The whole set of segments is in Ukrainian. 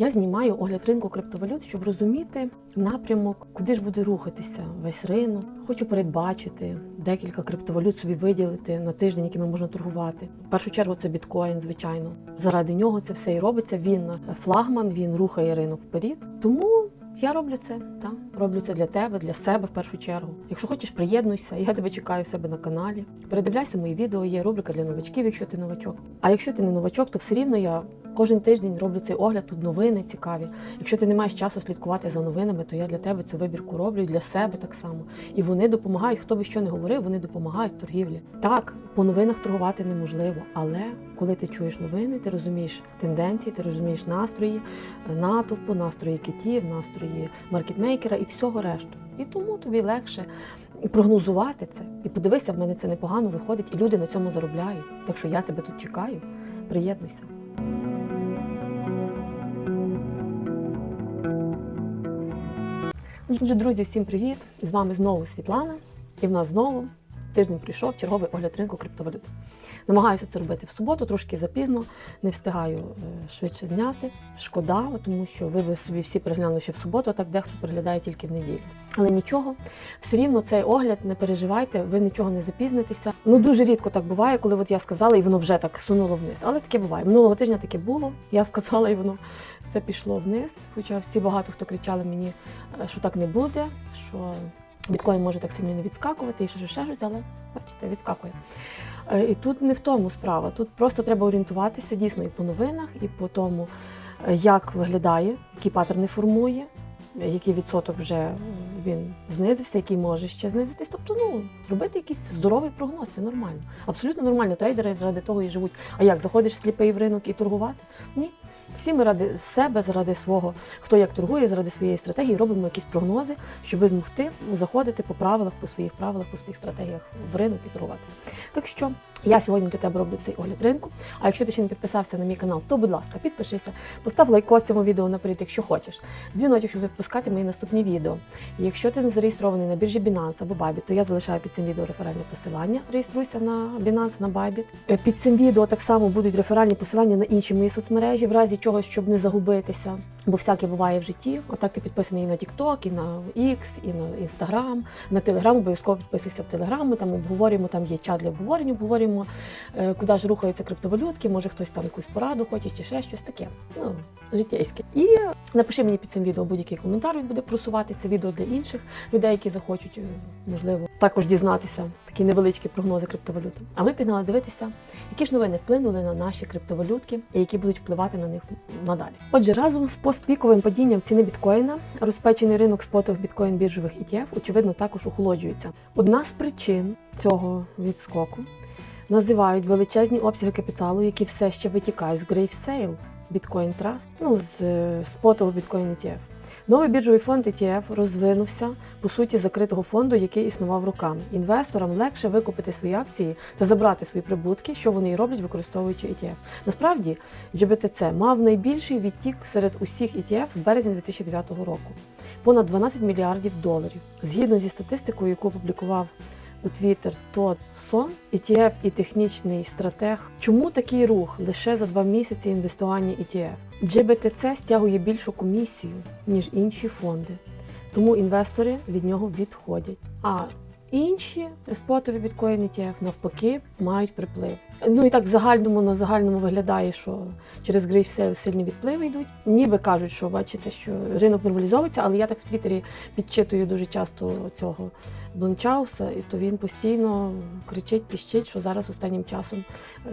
Я знімаю огляд ринку криптовалют, щоб розуміти напрямок, куди ж буде рухатися весь ринок. Хочу передбачити декілька криптовалют собі виділити на тиждень, якими можна торгувати. В першу чергу це біткоін, звичайно. Заради нього це все і робиться. Він флагман, він рухає ринок вперед. Тому я роблю це, так. Роблю це для тебе, для себе в першу чергу. Якщо хочеш, приєднуйся, я тебе чекаю в себе на каналі. Передивляйся мої відео, є рубрика для новачків, якщо ти новачок. А якщо ти не новачок, то все рівно я кожен тиждень роблю цей огляд, тут новини цікаві. Якщо ти не маєш часу слідкувати за новинами, то я для тебе цю вибірку роблю для себе так само. І вони допомагають, хто би що не говорив, вони допомагають торгівлі. Так, по новинах торгувати неможливо, але коли ти чуєш новини, ти розумієш тенденції, ти розумієш настрої е, натовпу, настрої китів, настрої маркетмейкера і всього решту. І тому тобі легше прогнозувати це. І подивися, в мене це непогано виходить, і люди на цьому заробляють. Так що я тебе тут чекаю. Приєднуйся. Друзі, всім привіт! З вами знову Світлана, і в нас знову тиждень прийшов черговий огляд ринку криптовалют. Намагаюся це робити в суботу, трошки запізно, не встигаю е, швидше зняти. Шкода, тому що ви собі всі переглянули ще в суботу, а так дехто переглядає тільки в неділю. Але нічого, все рівно цей огляд, не переживайте, ви нічого не запізнитеся. Ну дуже рідко так буває, коли от я сказала, і воно вже так сунуло вниз. Але таке буває. Минулого тижня таке було. Я сказала, і воно все пішло вниз. Хоча всі багато хто кричали мені, е, що так не буде, що біткоін може так сильно не відскакувати, і ще щось, ще щось, але бачите, відскакує. Е, І тут не в тому справа. Тут просто треба орієнтуватися дійсно і по новинах, і по тому, е, як виглядає, які паттерни формує, який відсоток вже він знизився, який може ще знизитись. Тобто, ну, робити якийсь здоровий прогноз, це нормально. Абсолютно нормально. Трейдери ради того і живуть. А як заходиш сліпий в ринок і торгувати? Ні. Всі ми ради себе, заради свого, хто як торгує, заради своєї стратегії, робимо якісь прогнози, щоб змогти заходити по правилах, по своїх правилах, по своїх стратегіях в ринок і торгувати. Так що я сьогодні для тебе роблю цей огляд ринку. А якщо ти ще не підписався на мій канал, то будь ласка, підпишися, постав лайкос цьому відео наперед, якщо хочеш. Дзвіночок, щоб випускати мої наступні відео. І якщо ти не зареєстрований на біржі Binance або Bybit, то я залишаю під цим відео реферальне посилання. Реєструйся на Binance, на Bybit. Е, Під цим відео так само будуть реферальні посилання на інші мої соцмережі, в разі чого, щоб не загубитися. Бо всяке буває в житті. Отак ти підписаний і на TikTok, і на X, і на Instagram, на Telegram, обов'язково підписуйся в Telegram, Ми там обговорюємо, там є чат для обговорення, обговорюємо, е, куди ж рухаються криптовалютки, може хтось там якусь пораду хоче чи ще щось таке. Ну, життєйське. І напиши мені під цим відео будь-який коментар, він буде просувати це відео для інших людей, які захочуть, е, можливо, також дізнатися такі невеличкі прогнози криптовалюти. А ми пігнали дивитися, які ж новини вплинули на наші криптовалютки і які будуть впливати на них надалі. Отже, разом з постпіковим падінням ціни біткоїна, розпечений ринок спотових біткоін біржових ETF, очевидно, також охолоджується. Одна з причин цього відскоку називають величезні обсяги капіталу, які все ще витікають з Grave Sale, Bitcoin ну з е, спотового біткоін ETF. Новий біржовий фонд ETF розвинувся по суті закритого фонду, який існував роками. Інвесторам легше викупити свої акції та забрати свої прибутки, що вони і роблять, використовуючи ETF. Насправді, GBTC мав найбільший відтік серед усіх ETF з березня 2009 року понад 12 мільярдів доларів. Згідно зі статистикою, яку опублікував у Twitter Тод Сон, ETF і технічний стратег. Чому такий рух лише за два місяці інвестування ETF? GBTC стягує більшу комісію, ніж інші фонди, тому інвестори від нього відходять. А інші спотові біткоін ETF навпаки мають приплив. Ну і так в загальному на загальному виглядає, що через Грейфсейл сильні відпливи йдуть. Ніби кажуть, що бачите, що ринок нормалізовується, але я так в Твіттері підчитую дуже часто цього Блончауса, і то він постійно кричить, піщить, що зараз останнім часом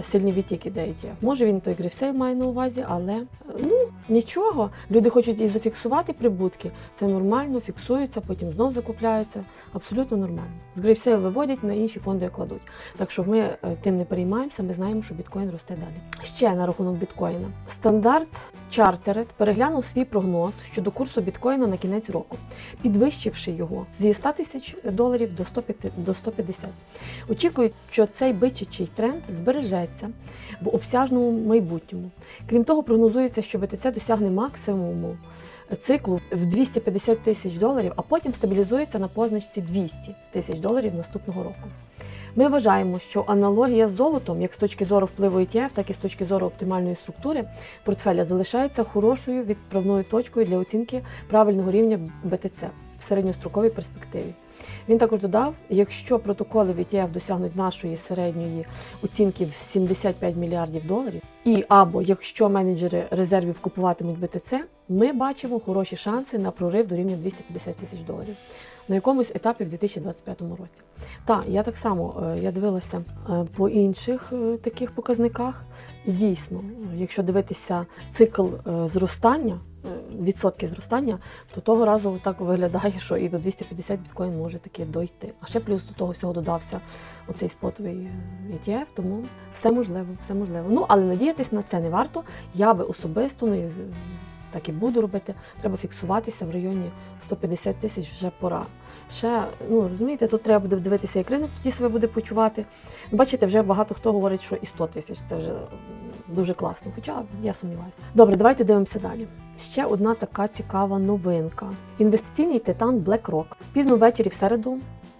сильні відтік іде Може він той Грейфсейл має на увазі, але ну нічого. Люди хочуть і зафіксувати прибутки. Це нормально, фіксуються, потім знов закупляються. Абсолютно нормально. З Грейфсейл виводять на інші фонди кладуть. Так що ми е, тим не переймаємося, ми знаємо, що біткоін росте далі. Ще на рахунок біткоїна. Стандарт Чартерет переглянув свій прогноз щодо курсу біткоїна на кінець року, підвищивши його зі 100 тисяч доларів до 105 до 150. Очікують, що цей бичачий тренд збережеться в обсяжному майбутньому. Крім того, прогнозується, що БТЦ досягне максимуму циклу в 250 тисяч доларів, а потім стабілізується на позначці 200 тисяч доларів наступного року. Ми вважаємо, що аналогія з золотом, як з точки зору впливу ETF, так і з точки зору оптимальної структури портфеля, залишається хорошою відправною точкою для оцінки правильного рівня БТЦ в середньостроковій перспективі. Він також додав, якщо протоколи в ETF досягнуть нашої середньої оцінки в 75 мільярдів доларів, і або якщо менеджери резервів купуватимуть БТЦ, ми бачимо хороші шанси на прорив до рівня 250 тисяч доларів на якомусь етапі в 2025 році. Так, я так само е, я дивилася е, по інших е, таких показниках, і дійсно, якщо дивитися цикл зростання, відсотки зростання, то того разу так виглядає, що і до 250 біткоін може таки дойти. А ще плюс до того всього додався оцей спотовий е, ETF, тому все можливо, все можливо. Ну але надіятись на це не варто. Я би особисто ну, е, так і буду робити. Треба фіксуватися в районі 150 тисяч вже пора. Ще, ну розумієте, тут треба буде дивитися, як ринок тоді себе буде почувати. Бачите, вже багато хто говорить, що і 100 тисяч це вже дуже класно. Хоча я сумніваюся. Добре, давайте дивимося далі. Ще одна така цікава новинка: інвестиційний титан BlackRock пізно ввечері в середу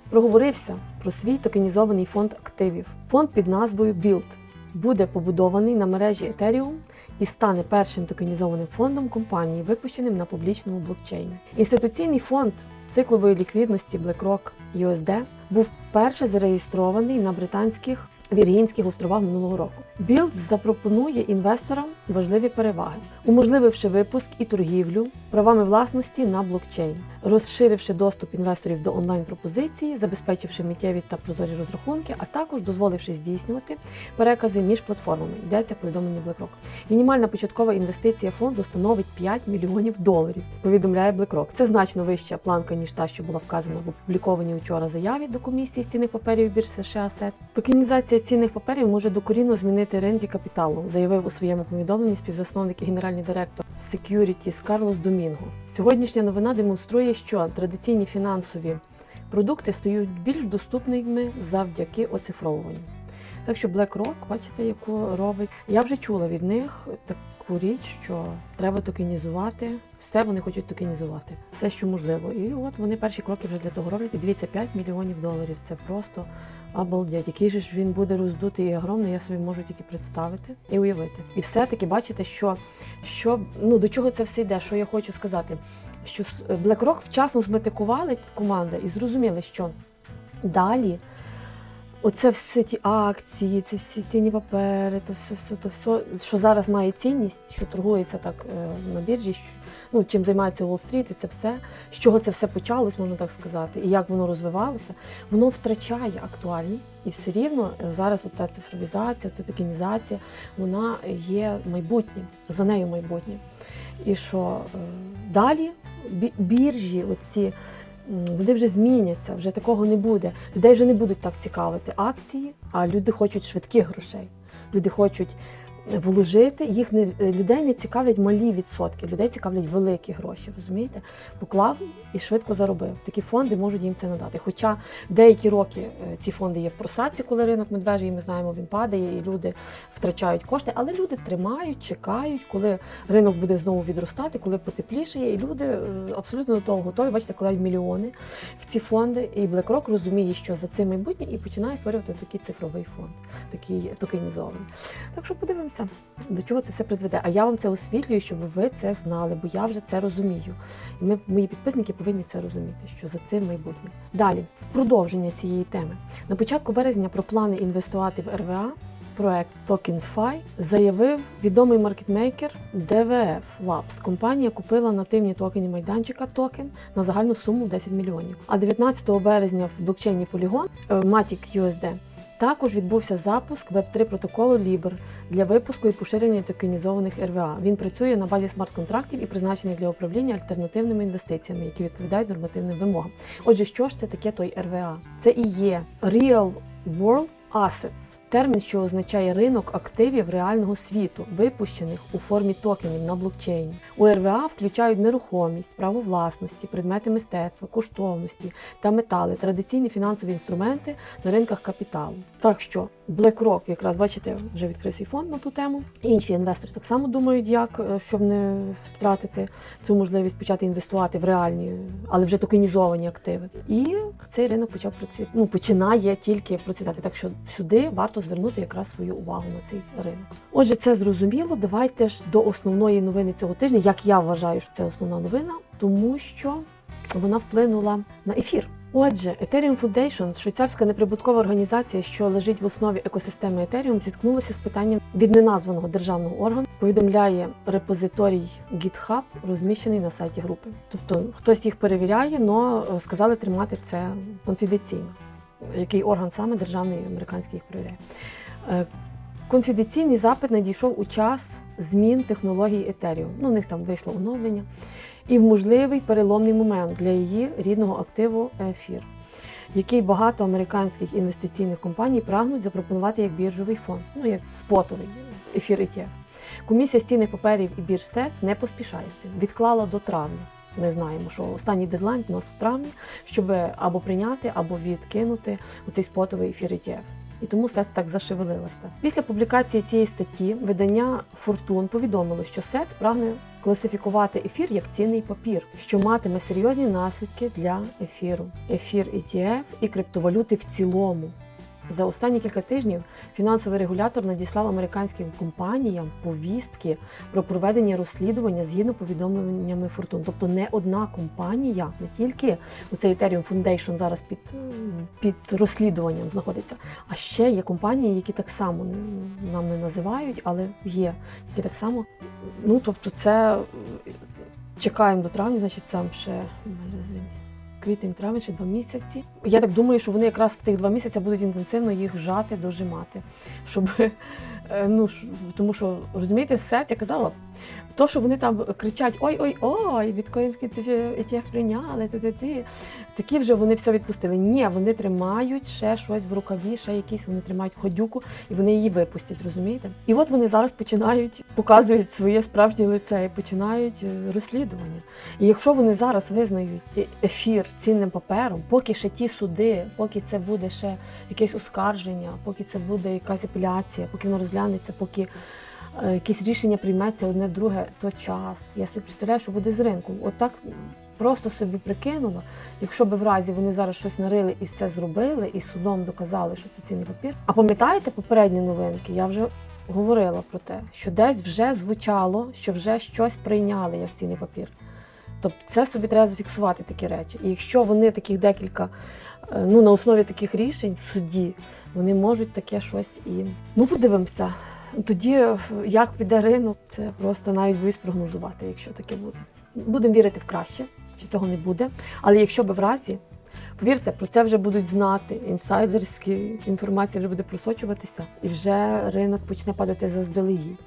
проговорився про свій токенізований фонд активів. Фонд під назвою Build буде побудований на мережі Ethereum і стане першим токенізованим фондом компанії, випущеним на публічному блокчейні. Інституційний фонд циклової ліквідності BlackRock USD був перше зареєстрований на британських Віргінських островах минулого року. Білд запропонує інвесторам важливі переваги, уможлививши випуск і торгівлю правами власності на блокчейн, розширивши доступ інвесторів до онлайн-пропозиції, забезпечивши миттєві та прозорі розрахунки, а також дозволивши здійснювати перекази між платформами. Йдеться повідомлення BlackRock. Мінімальна початкова інвестиція фонду становить 5 мільйонів доларів. Повідомляє BlackRock. Це значно вища планка ніж та, що була вказана в опублікованій учора заяві до комісії з цінних паперів бірж США СЕТ. Токенізація цінних паперів може докорінно змінити ринки капіталу, заявив у своєму повідомленні співзасновник і генеральний директор Securities Карлос Домінго. Сьогоднішня новина демонструє, що традиційні фінансові продукти стають більш доступними завдяки оцифровуванню. Так що BlackRock, бачите, яку робить. Я вже чула від них таку річ, що треба токенізувати. Все вони хочуть токенізувати, все, що можливо. І от вони перші кроки вже для того роблять. І дивіться, 5 мільйонів доларів. Це просто обалдеть. Який же ж він буде роздутий і огромний, я собі можу тільки представити і уявити. І все-таки бачите, що, що ну до чого це все йде, що я хочу сказати. Що с- BlackRock вчасно зметикували команда і зрозуміли, що далі оце все ті акції, це всі цінні папери, то все, все, то все, що зараз має цінність, що торгується так е, на біржі, що, ну, чим займається Уолл-стріт, і це все, з чого це все почалось, можна так сказати, і як воно розвивалося, воно втрачає актуальність. І все рівно е, зараз та цифровізація, ця токенізація, вона є майбутнім, за нею майбутнє. І що е, далі біржі, оці вони вже зміняться, вже такого не буде. Людей вже не будуть так цікавити акції, а люди хочуть швидких грошей. Люди хочуть вложити, їх не людей не цікавлять малі відсотки, людей цікавлять великі гроші. Розумієте? Поклав і швидко заробив. Такі фонди можуть їм це надати. Хоча деякі роки е, ці фонди є в просадці, коли ринок медвежий, ми знаємо, він падає, і люди втрачають кошти, але люди тримають, чекають, коли ринок буде знову відростати, коли потеплішає, і люди е, абсолютно до того готові. Бачите, кладуть мільйони в ці фонди. І BlackRock розуміє, що за цим майбутнє, і починає створювати такий цифровий фонд, такий токенізований. Так що подивимося, до чого це все призведе. А я вам це освітлюю, щоб ви це знали, бо я вже це розумію. І ми, мої підписники, повинні це розуміти, що за цим майбутнє. Далі, в продовження цієї теми. На початку березня про плани інвестувати в РВА проект TokenFi заявив відомий маркетмейкер DVF Labs. Компанія купила нативні токені майданчика токен на загальну суму 10 мільйонів. А 19 березня в блокчейні Polygon е, Matic USD також відбувся запуск Web3 протоколу Liber для випуску і поширення токенізованих РВА. Він працює на базі смарт-контрактів і призначений для управління альтернативними інвестиціями, які відповідають нормативним вимогам. Отже, що ж це таке той РВА? Це і є Real World Assets – термін, що означає ринок активів реального світу, випущених у формі токенів на блокчейні. У РВА включають нерухомість, право власності, предмети мистецтва, коштовності та метали, традиційні фінансові інструменти на ринках капіталу. Так що BlackRock, якраз бачите, вже відкрив свій фонд на ту тему. Інші інвестори так само думають, як е, щоб не втратити цю можливість почати інвестувати в реальні, але вже токенізовані активи. І цей ринок почав процвіт... ну, починає тільки процвітати. Так що сюди варто звернути якраз свою увагу на цей ринок. Отже, це зрозуміло. Давайте ж до основної новини цього тижня, як я вважаю, що це основна новина, тому що вона вплинула на ефір. Отже, Ethereum Foundation, швейцарська неприбуткова організація, що лежить в основі екосистеми Ethereum, зіткнулася з питанням від неназваного державного органу. Повідомляє репозиторій GitHub, розміщений на сайті групи. Тобто хтось їх перевіряє, але сказали тримати це конфіденційно. Який орган саме державний американський їх перевіряє? Е, Конфіденційний запит надійшов у час змін технологій Ethereum. Ну, у них там вийшло оновлення і в можливий переломний момент для її рідного активу ефір, який багато американських інвестиційних компаній прагнуть запропонувати як біржовий фонд, ну як спотовий ефір ETF. Комісія з цінних паперів і бірж СЕЦ не поспішає з цим, відклала до травня. Ми знаємо, що останній дедлайн у нас в травні, щоб або прийняти, або відкинути оцей спотовий ефір ETF. І тому СЕЦ так зашевелилася. Після публікації цієї статті видання Фортун повідомило, що СЕЦ прагне класифікувати ефір як цінний папір, що матиме серйозні наслідки для ефіру, ефір ETF і криптовалюти в цілому. За останні кілька тижнів фінансовий регулятор надіслав американським компаніям повістки про проведення розслідування згідно повідомленнями Фортун. Тобто не одна компанія, не тільки у цей Ethereum Foundation зараз під, під розслідуванням знаходиться, а ще є компанії, які так само нам не називають, але є, які так само. Ну тобто, це чекаємо до травня, значить сам ще березень квітень, травень, ще два місяці. Я так думаю, що вони якраз в тих два місяці будуть інтенсивно їх жати, дожимати. Щоб, ну, тому що, розумієте, все, я казала, то, що вони там кричать ой-ой-ой, біткоїнський ETF прийняли, ти, ти, ти. такі вже вони все відпустили. Ні, вони тримають ще щось в рукаві, ще якісь вони тримають ходюку, і вони її випустять, розумієте? І от вони зараз починають, показують своє справжнє лице і починають е, розслідування. І якщо вони зараз визнають е- ефір цінним папером, поки ще ті суди, поки це буде ще якесь оскарження, поки це буде якась апеляція, поки воно розглянеться, поки е, якесь рішення прийметься одне друге, то час. Я собі представляю, що буде з ринком. Отак просто собі прикинула, якщо б в разі вони зараз щось нарили і це зробили, і судом доказали, що це цінний папір. А пам'ятаєте попередні новинки? Я вже говорила про те, що десь вже звучало, що вже щось прийняли як цінний папір. Тобто це собі треба зафіксувати такі речі. І якщо вони таких декілька, ну на основі таких рішень в суді, вони можуть таке щось і. Ну, подивимося. Тоді е, як піде ринок, це просто навіть боюсь прогнозувати, якщо таке буде. Будемо вірити в краще, що цього не буде. Але якщо би в разі, повірте, про це вже будуть знати, інсайдерські інформація вже буде просочуватися, і вже ринок почне падати заздалегідь,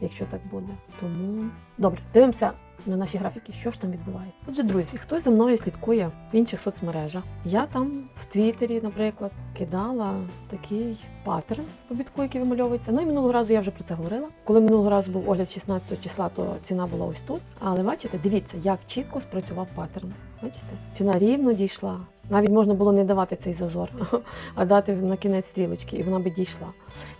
якщо так буде. Тому добре, дивимося на наші графіки, що ж там відбувається. Отже, друзі, хтось за мною слідкує в інших соцмережах. Я там в Твіттері, наприклад, кидала такий паттерн по бітку, який вимальовується. Ну і минулого разу я вже про це говорила. Коли минулого разу був огляд 16 числа, то ціна була ось тут. Але бачите, дивіться, як чітко спрацював паттерн. Бачите, ціна рівно дійшла. Навіть можна було не давати цей зазор, а дати на кінець стрілочки, і вона би дійшла.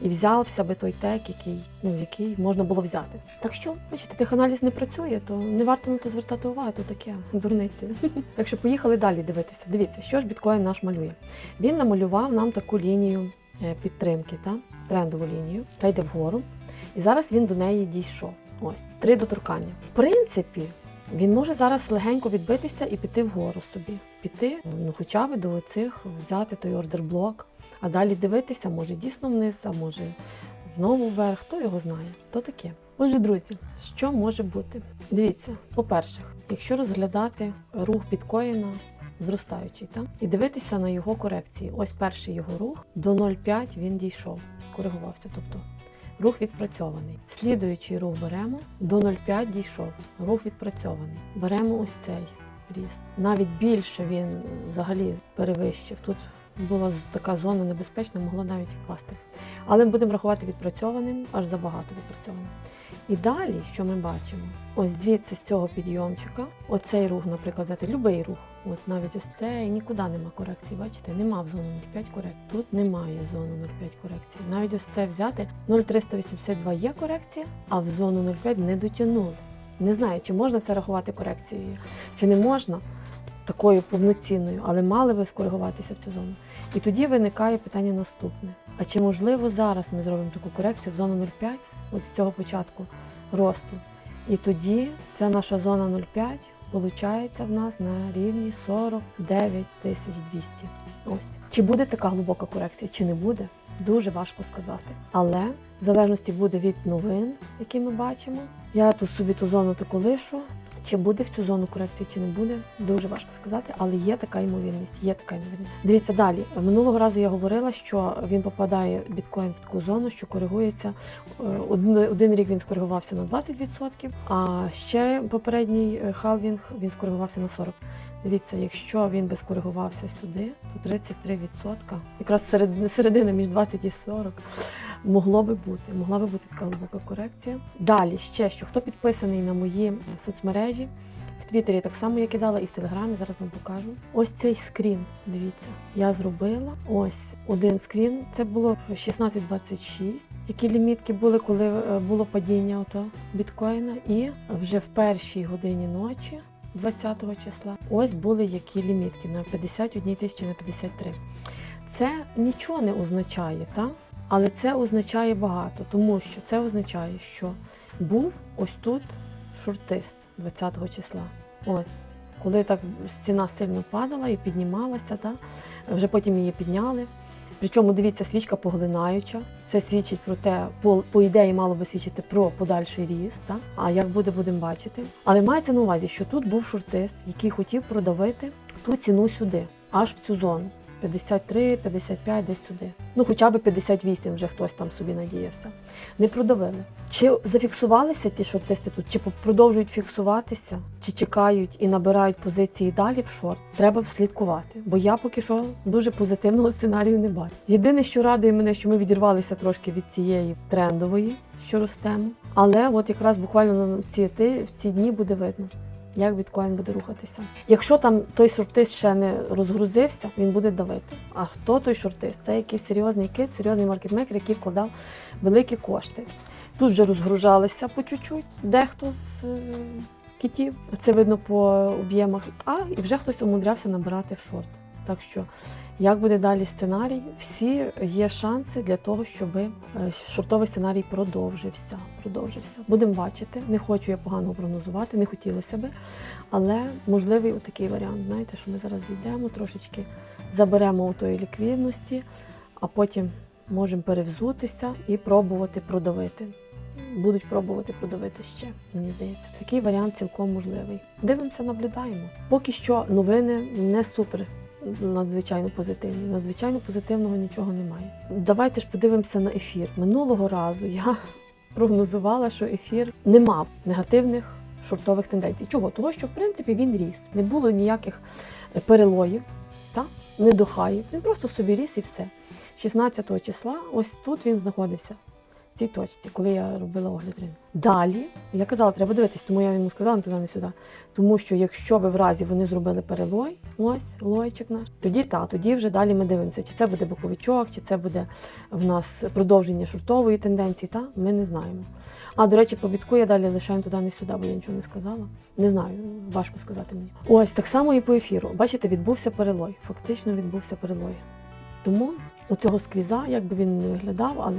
І взявся би той тек, який, ну, який можна було взяти. Так що, бачите, теханаліз не працює, то не варто на то звертати увагу, то таке дурниці. Так що поїхали далі дивитися. Дивіться, що ж біткоін наш малює. Він намалював нам таку лінію е, підтримки, та? трендову лінію, та йде вгору. І зараз він до неї дійшов. Ось, три доторкання. В принципі, він може зараз легенько відбитися і піти вгору собі. Піти, ну хоча б до цих взяти той ордерблок, а далі дивитися, може дійсно вниз, а може знову вверх, хто його знає, то таке. Отже, друзі, що може бути? Дивіться, по-перше, якщо розглядати рух біткоїна зростаючий, так? і дивитися на його корекції. Ось перший його рух до 0,5 він дійшов, коригувався. Тобто рух відпрацьований. Слідуючий рух беремо, до 0,5 дійшов, рух відпрацьований. Беремо ось цей ріст. Навіть більше він взагалі перевищив. Тут була така зона небезпечна, могло навіть впасти. Але ми будемо рахувати відпрацьованим, аж забагато відпрацьованим. І далі, що ми бачимо? Ось звідси з цього підйомчика, оцей рух, наприклад, взяти будь-який рух, От навіть ось це нікуди нема корекції. Бачите, нема в зону 0,5 корекції. Тут немає зону 0,5 корекції. Навіть ось це взяти 0,382 є корекція, а в зону 0,5 не дотягнули. Не знаю, чи можна це рахувати корекцією, чи не можна такою повноцінною, але мали би скоригуватися в цю зону. І тоді виникає питання наступне: а чи можливо зараз ми зробимо таку корекцію в зону 0,5, от з цього початку росту? І тоді ця наша зона 0,5 получається в нас на рівні 49 тисяч 200. Ось. Чи буде така глибока корекція, чи не буде, дуже важко сказати. Але в залежності буде від новин, які ми бачимо. Я тут собі ту зону таку лишу. Чи буде в цю зону корекції, чи не буде, дуже важко сказати, але є така ймовірність. Є така ймовірність. Дивіться далі. Минулого разу я говорила, що він попадає біткоін в таку зону, що коригується. е, Один, рік він скоригувався на 20%, а ще попередній е, халвінг він скоригувався на 40%. Дивіться, якщо він би скоригувався сюди, то 33%, якраз серед, середина між 20 і 40, могло би бути. Могла би бути така глибока корекція. Далі ще що, хто підписаний на мої соцмережі, в Твіттері так само я кидала і в Телеграмі, зараз вам покажу. Ось цей скрін. Дивіться, я зробила ось один скрін. Це було 16.26, які лімітки були, коли е, було падіння ото біткоїна. І вже в першій годині ночі, 20 числа, ось були які лімітки на 51 тисячі на 53. Це нічого не означає, так? Але це означає багато, тому що це означає, що був ось тут шортист 20-го числа. Ось. Коли так ціна сильно падала і піднімалася, та, вже потім її підняли. Причому, дивіться, свічка поглинаюча. Це свідчить про те, по, по ідеї мало би свідчити про подальший ріст. Та? А як буде, будемо бачити. Але мається на увазі, що тут був шортист, який хотів продавити ту ціну сюди, аж в цю зону. 53, 55, десь сюди. Ну, хоча б 58 вже хтось там собі надіявся. Не продавили. Чи зафіксувалися ці шортисти тут, чи продовжують фіксуватися, чи чекають і набирають позиції далі в шорт, треба слідкувати. Бо я поки що дуже позитивного сценарію не бачу. Єдине, що радує мене, що ми відірвалися трошки від цієї трендової, що ростемо. Але от якраз буквально на ці, в ці дні буде видно як біткоін буде рухатися. Якщо там той шортист ще не розгрузився, він буде давити. А хто той шортист? Це якийсь серйозний кит, серйозний маркетмейкер, який вкладав великі кошти. Тут вже розгружалися по чуть-чуть, дехто з е, китів. Це видно по об'ємах. А і вже хтось умудрявся набирати в шорт. Так що, як буде далі сценарій, всі є шанси для того, щоб е, шортовий сценарій продовжився. продовжився. Будемо бачити. Не хочу я погано прогнозувати, не хотілося би. Але можливий такий варіант. Знаєте, що ми зараз зійдемо трошечки, заберемо у тої ліквідності, а потім можемо перевзутися і пробувати продавити. Будуть пробувати продавити ще, мені здається. Такий варіант цілком можливий. Дивимося, наблюдаємо. Поки що новини не супер надзвичайно позитивні. Надзвичайно позитивного нічого немає. Давайте ж подивимося на ефір. Минулого разу я прогнозувала, що ефір не мав негативних шортових тенденцій. Чого? Того, що в принципі він ріс. Не було ніяких е, перелоїв, та? не дохаїв. Він просто собі ріс і все. 16 числа, ось тут він знаходився. Цій точці, коли я робила огляд ринку. Далі я казала, треба дивитись, тому я йому сказала, не туди, не сюди. Тому що якщо би в разі вони зробили перелой, ось лойчик наш, тоді та, тоді вже далі ми дивимося, чи це буде боковичок, чи це буде в нас продовження шортової тенденції, та ми не знаємо. А до речі, по бітку я далі лишаю туди, не сюди, бо я нічого не сказала. Не знаю, важко сказати мені. Ось так само і по ефіру. Бачите, відбувся перелой. Фактично відбувся перелой. Тому оцього сквіза, як би він не виглядав, але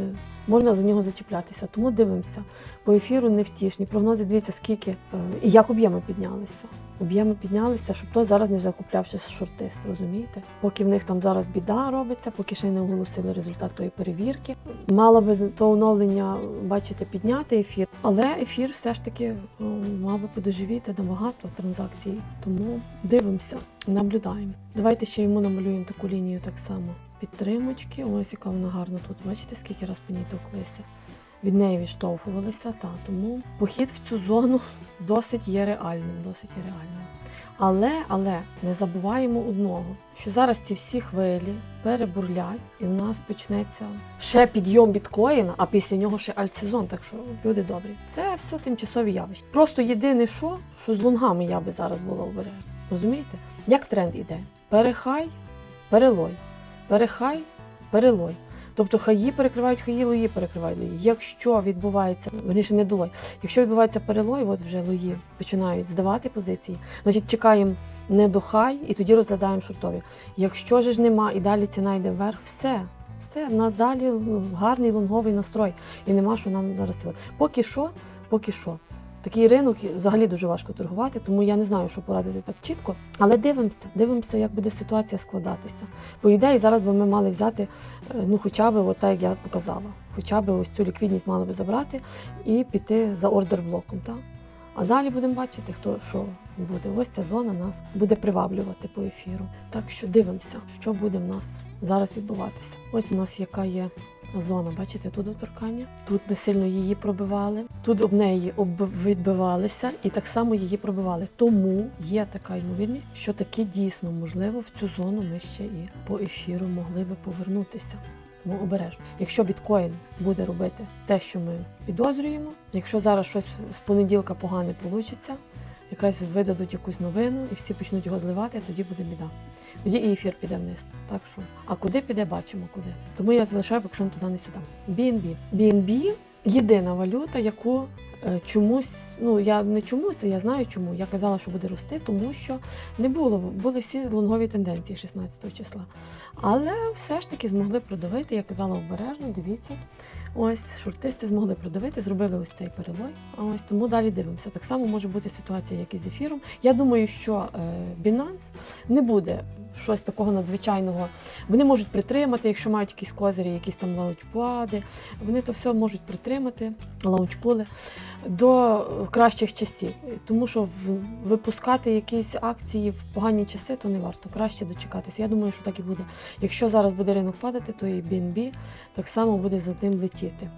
можна за нього зачіплятися. Тому дивимося. По ефіру невтішні. Прогнози дивіться, скільки е, і як об'єми піднялися. Об'єми піднялися, щоб той зараз не закуплявся шортист, розумієте? Поки в них там зараз біда робиться, поки ще не оголосили результат тої перевірки. Мало би то оновлення, бачите, підняти ефір, але ефір все ж таки мав би подоживіти набагато транзакцій. Тому дивимося, наблюдаємо. Давайте ще йому намалюємо таку лінію так само. Підтримочки, ось яка вона гарна тут. Бачите, скільки раз по ній токлися. Від неї відштовхувалися, та тому похід в цю зону досить є реальним, досить є реальним. Але, але не забуваємо одного, що зараз ці всі хвилі перебурлять, і в нас почнеться ще підйом біткоїна, а після нього ще альтсезон. Так що люди добрі. Це все тимчасові явища. Просто єдине, що, що з лунгами я би зараз була обережна. Розумієте? Як тренд іде? Перехай, перелой, перехай, перелой. Тобто хаї перекривають хаї, лої перекривають лої. Якщо відбувається, верніше не долой, якщо відбувається перелой, от вже лої починають здавати позиції, значить чекаємо не до хай і тоді розглядаємо шортові. Якщо ж нема і далі ціна йде вверх, все. Все, в нас далі ну, гарний лонговий настрой і нема що нам зараз цілити. Поки що, поки що. Такий ринок взагалі дуже важко торгувати, тому я не знаю, що порадити так чітко. Але дивимося, дивимося, як буде ситуація складатися. По ідеї, зараз би ми мали взяти, е, ну хоча б, от так, як я показала, хоча б ось цю ліквідність мали би забрати і піти за ордер блоком. Так? А далі будемо бачити, хто що буде. Ось ця зона нас буде приваблювати по ефіру. Так що дивимося, що буде в нас зараз відбуватися. Ось у нас яка є зона, бачите, тут доторкання. Тут ми сильно її пробивали, тут об неї відбивалися і так само її пробивали. Тому є така ймовірність, що таки дійсно можливо в цю зону ми ще і по ефіру могли би повернутися. Тому обережно. Якщо біткоін буде робити те, що ми підозрюємо, якщо зараз щось з понеділка погане вийде, якась видадуть якусь новину і всі почнуть його зливати, тоді буде біда. Тоді і ефір піде вниз. Так що, а куди піде, бачимо куди. Тому я залишаю поки що туди не сюди. BNB. BNB – єдина валюта, яку е, чомусь, ну я не чомусь, я знаю чому. Я казала, що буде рости, тому що не було, були всі лонгові тенденції 16 числа. Але все ж таки змогли продавити, я казала обережно, дивіться. Ось шортисти змогли продавити, зробили ось цей перелой. Ось тому далі дивимося. Так само може бути ситуація, як і з ефіром. Я думаю, що е, Binance не буде щось такого надзвичайного. Вони можуть притримати, якщо мають якісь козирі, якісь там лаунчпади. Вони то все можуть притримати, лаунчпули до кращих часів. Тому що випускати якісь акції в погані часи, то не варто. Краще дочекатися. Я думаю, що так і буде. Якщо зараз буде ринок падати, то і BNB так само буде за ним летіти.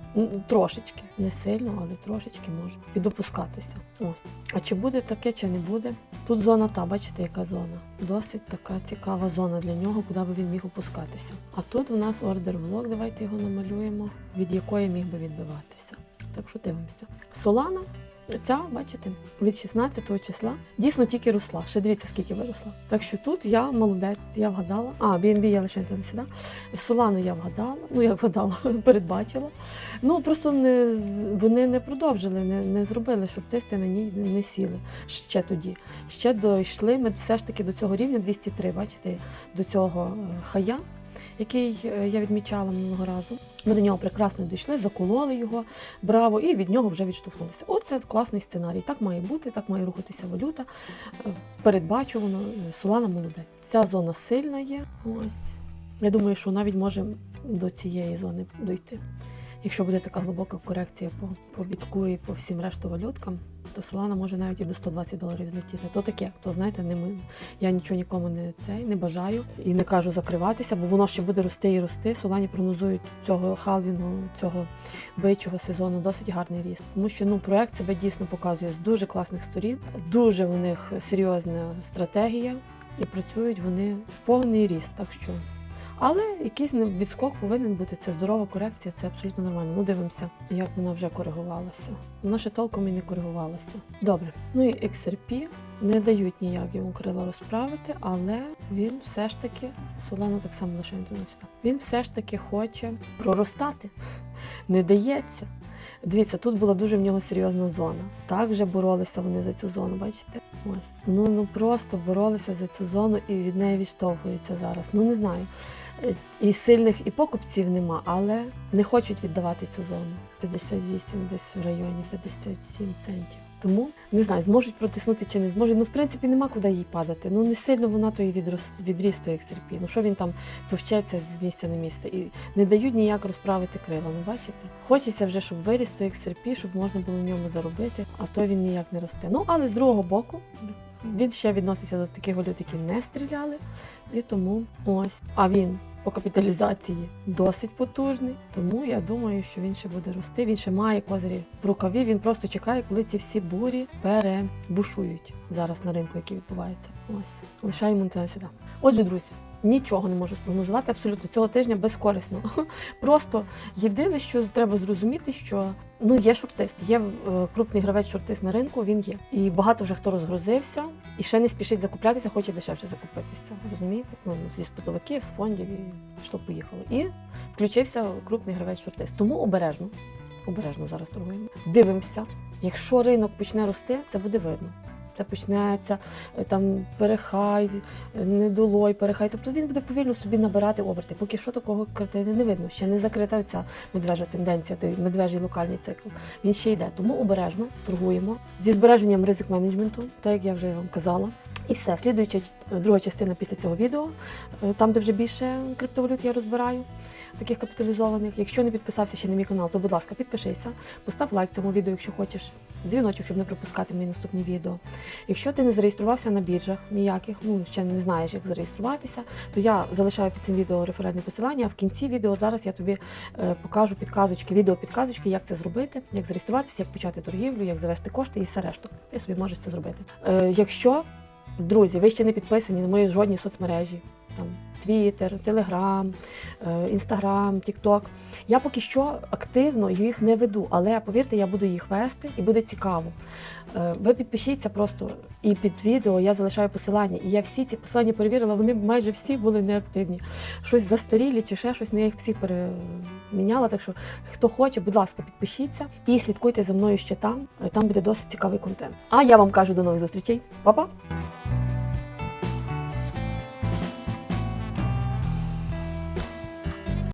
Трошечки, не сильно, але трошечки може підопускатися. Ось. А чи буде таке, чи не буде? Тут зона та, бачите, яка зона? Досить така цікава зона для нього, куди би він міг опускатися. А тут у нас ордер блок, давайте його намалюємо, від якої міг би відбиватися. Так що дивимося. Солана. Ця, бачите, від 16 числа дійсно тільки росла. Ще дивіться, скільки виросла. Так що тут я молодець, я вгадала. А, BNB я лише не сюди. Солану я вгадала, ну як вгадала, передбачила. Ну просто не, вони не продовжили, не, не зробили, щоб тести на ній не, не сіли ще тоді. Ще дійшли ми все ж таки до цього рівня 203, бачите, до цього е, хая, який е, я відмічала минулого разу. Ми до нього прекрасно дійшли, закололи його, браво, і від нього вже відштовхнулися. Оце класний сценарій. Так має бути, так має рухатися валюта. Е, Передбачувано, е, Солана молодець. Ця зона сильна є. Ось. Я думаю, що навіть може до цієї зони дойти. Якщо буде така глибока корекція по, по бітку і по всім решту валюткам, то Солана може навіть і до 120 доларів злетіти. То таке, то знаєте, не ми. Я нічого нікому не цей не бажаю і не кажу закриватися, бо воно ще буде рости і рости. Солані прогнозують цього халвінгу, цього бичого сезону досить гарний ріст. Тому що ну проект себе дійсно показує з дуже класних сторін. Дуже у них серйозна стратегія, і працюють вони в повний ріст. Так що але якийсь відскок повинен бути. Це здорова корекція, це абсолютно нормально. Ну, дивимося, як вона вже коригувалася. Вона ще толком і не коригувалася. Добре. Ну і XRP не дають ніяк йому крила розправити, але він все ж таки, Солана так само туди сюди. Він все ж таки хоче проростати. Не дається. Дивіться, тут була дуже в нього серйозна зона. Так вже боролися вони за цю зону, бачите? Ось. Ну, ну просто боролися за цю зону і від неї відштовхуються зараз. Ну не знаю. І сильних і покупців нема, але не хочуть віддавати цю зону. 58 десь в районі 57 центів. Тому не знаю, зможуть протиснути чи не зможуть. Ну, в принципі, нема куди їй падати. Ну не сильно вона то і відрос, відріс той XRP. Ну що він там товчеться з місця на місце і не дають ніяк розправити крила. Ну бачите? Хочеться вже, щоб виріс той XRP, щоб можна було в ньому заробити, а то він ніяк не росте. Ну але з другого боку. Він ще відноситься до таких валют, які не стріляли, і тому ось. А він по капіталізації досить потужний, тому я думаю, що він ще буде рости. Він ще має козирі в рукаві. Він просто чекає, коли ці всі бурі перебушують зараз на ринку, які відбуваються. Ось лишаємо сюди. Отже, друзі, Нічого не можу спрогнозувати абсолютно цього тижня безкорисно. Просто єдине, що треба зрозуміти, що ну є шортист, є е, крупний гравець шортист на ринку, він є. І багато вже хто розгрузився і ще не спішить закуплятися, хоче дешевше закупитися. Розумієте? Ну, зі спотовиків, з фондів і пішло поїхало. І включився крупний гравець шортист. Тому обережно. Обережно зараз торгуємо. Дивимося. Якщо ринок почне рости, це буде видно. Це почнеться е, там перехай, е, недолой, перехай. Тобто він буде повільно собі набирати оберти. Поки що такого картини не видно. Ще не закрита ця медвежа тенденція, той медвежий локальний цикл. Він ще йде. Тому обережно торгуємо зі збереженням ризик менеджменту, так як я вже вам казала. І все, слідуюча друга частина після цього відео, е, там, де вже більше криптовалют я розбираю, таких капіталізованих. Якщо не підписався ще на мій канал, то будь ласка, підпишися, постав лайк цьому відео, якщо хочеш, дзвіночок, щоб не пропускати мої наступні відео. Якщо ти не зареєструвався на біржах ніяких, ну ще не знаєш, як зареєструватися, то я залишаю під цим відео реферальне посилання. А в кінці відео зараз я тобі е, покажу підказочки, відео підказочки, як це зробити, як зареєструватися, як почати торгівлю, як завести кошти і все решту. Ти собі можеш це зробити. Е, якщо Друзі, ви ще не підписані на мої жодні соцмережі. Там Твіттер, Телеграм, Інстаграм, Тікток. Я поки що активно їх не веду, але повірте, я буду їх вести і буде цікаво. Е, Ви підпишіться просто і під відео я залишаю посилання. І я всі ці посилання перевірила, вони майже всі були неактивні. Щось застарілі чи ще щось, ну я їх всіх переміняла. Так що, хто хоче, будь ласка, підпишіться і слідкуйте за мною ще там. Там буде досить цікавий контент. А я вам кажу до нових зустрічей. Па-па!